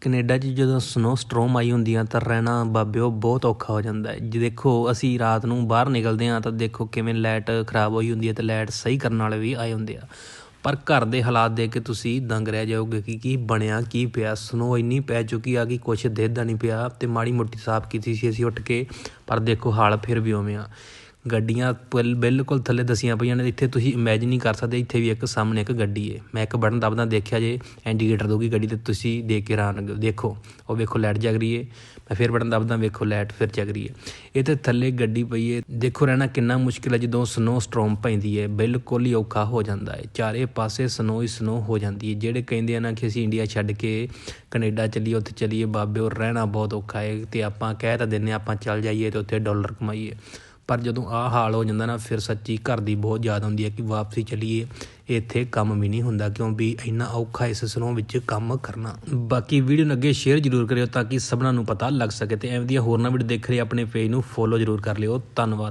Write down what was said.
Canada 'ਚ ਜਦੋਂ snow stromal ਆਈ ਹੁੰਦੀਆਂ ਤਾਂ ਰਹਿਣਾ ਬਾਬਿਓ ਬਹੁਤ ਔਖਾ ਹੋ ਜਾਂਦਾ ਹੈ। ਜੇ ਦੇਖੋ, ਅਸੀਂ ਰਾਤ ਨੂੰ ਬਾਹਰ ਨਿਕਲਦੇ ਹਾਂ ਤਾਂ ਦੇਖੋ ਕਿਵੇਂ ਲਾਈਟ ਖਰਾਬ ਹੋਈ ਹੁੰਦੀ ਹੈ ਤੇ ਲਾਈਟ ਸਹੀ ਕਰਨ ਵਾਲੇ ਵੀ ਆਏ ਹੁੰਦੇ ਆ। ਪਰ ਘਰ ਦੇ ਹਾਲਾਤ ਦੇਖ ਕੇ ਤੁਸੀਂ ਦੰਗ ਰਹਿ ਜਾਓਗੇ ਕਿ ਕੀ ਬਣਿਆ, ਕੀ ਪਿਆ। ਸਨੋ ਇੰਨੀ ਪੈ ਚੁੱਕੀ ਆ ਕਿ ਕੁਛ ਦਿਖਦਾ ਨਹੀਂ ਪਿਆ ਤੇ ਮਾੜੀ ਮੋਟੀ ਸਾਫ਼ ਕੀਤੀ ਸੀ ਅਸੀਂ ਉੱਠ ਕੇ, ਪਰ ਦੇਖੋ ਹਾਲ ਫਿਰ ਵੀ ਉਵੇਂ ਆ। ਗੱਡੀਆਂ ਬਿਲ- ਬਿਲਕੁਲ ਥੱਲੇ ਦਸੀਆਂ ਪਈਆਂ ਨੇ, ਇੱਥੇ ਤੁਸੀਂ ਇਮੇਜਿਨ ਨਹੀਂ ਕਰ ਸਕਦੇ, ਇੱਥੇ ਵੀ ਇੱਕ ਸਾਹਮਣੇ ਇੱਕ ਗੱਡੀ ਹੈ ਮੈਂ ਇੱਕ ਬਟਨ ਦਬਦਾ ਦੇਖਿਆ ਜੇ ਇੰਡੀਕੇਟਰ ਦਊਗੀ ਗੱਡੀ ਤੇ, ਤੁਸੀਂ ਦੇਖ ਕੇ ਹੈਰਾਨ ਦੇਖੋ, ਉਹ ਵੇਖੋ ਲਾਈਟ ਜਗ ਰਹੀ ਹੈ ਮੈਂ ਫਿਰ ਬਟਨ ਦਬਦਾ, ਵੇਖੋ ਲਾਈਟ ਫਿਰ ਜਗ ਰਹੀ ਏ। ਇਹ ਤੇ ਥੱਲੇ ਗੱਡੀ ਪਈ ਹੈ ਦੇਖੋ ਰਹਿਣਾ ਕਿੰਨਾ ਮੁਸ਼ਕਿਲ ਹੈ, ਜਦੋਂ ਸਨੋ ਸਟਰੋਮ ਪੈਂਦੀ ਹੈ ਬਿਲਕੁਲ ਹੀ ਔਖਾ ਹੋ ਜਾਂਦਾ ਹੈ ਚਾਰੇ ਪਾਸੇ ਸਨੋ ਹੀ ਸਨੋ ਹੋ ਜਾਂਦੀ ਹੈ ਜਿਹੜੇ ਕਹਿੰਦੇ ਆ ਨਾ ਕਿ ਅਸੀਂ ਇੰਡੀਆ ਛੱਡ ਕੇ ਕੈਨੇਡਾ ਚੱਲੀਏ, ਉੱਥੇ ਚੱਲੀਏ, ਬਾਬੇ, ਉਹ ਰਹਿਣਾ ਬਹੁਤ ਔਖਾ ਹੈ ਤੇ ਆਪਾਂ ਕਹਿ ਤਾਂ ਦਿੰਨੇ ਆਪਾਂ ਚੱਲ ਜਾਈਏ ਤੇ ਉੱਥੇ ਡਾਲਰ ਕਮਾਈਏ। ਪਰ ਜਦੋਂ ਆਹ ਹਾਲ ਹੋ ਜਾਂਦਾ ਨਾ, ਫਿਰ ਸੱਚੀ ਘਰ ਦੀ ਬਹੁਤ ਯਾਦ ਆਉਂਦੀ ਹੈ ਕਿ ਵਾਪਸੀ ਚਲੀਏ। ਇੱਥੇ ਕੰਮ ਵੀ ਨਹੀਂ ਹੁੰਦਾ ਕਿਉਂ ਵੀ ਇੰਨਾ ਔਖਾ ਇਸ ਸਨੋਂ ਵਿੱਚ ਕੰਮ ਕਰਨਾ। ਬਾਕੀ ਵੀਡੀਓ ਨੂੰ ਅੱਗੇ ਸ਼ੇਅਰ ਜ਼ਰੂਰ ਕਰਿਓ ਤਾਂ ਕਿ ਸਭਨਾਂ ਨੂੰ ਪਤਾ ਲੱਗ ਸਕੇ ਤੇ ਐਵੇਂ ਦੀਆਂ ਹੋਰ ਨਾ ਵੀਡੀਓ ਦੇਖ ਰਹੇ ਆਪਣੇ ਪੇਜ ਨੂੰ ਫੋਲੋ ਜ਼ਰੂਰ ਕਰ ਲਿਓ। ਧੰਨਵਾਦ।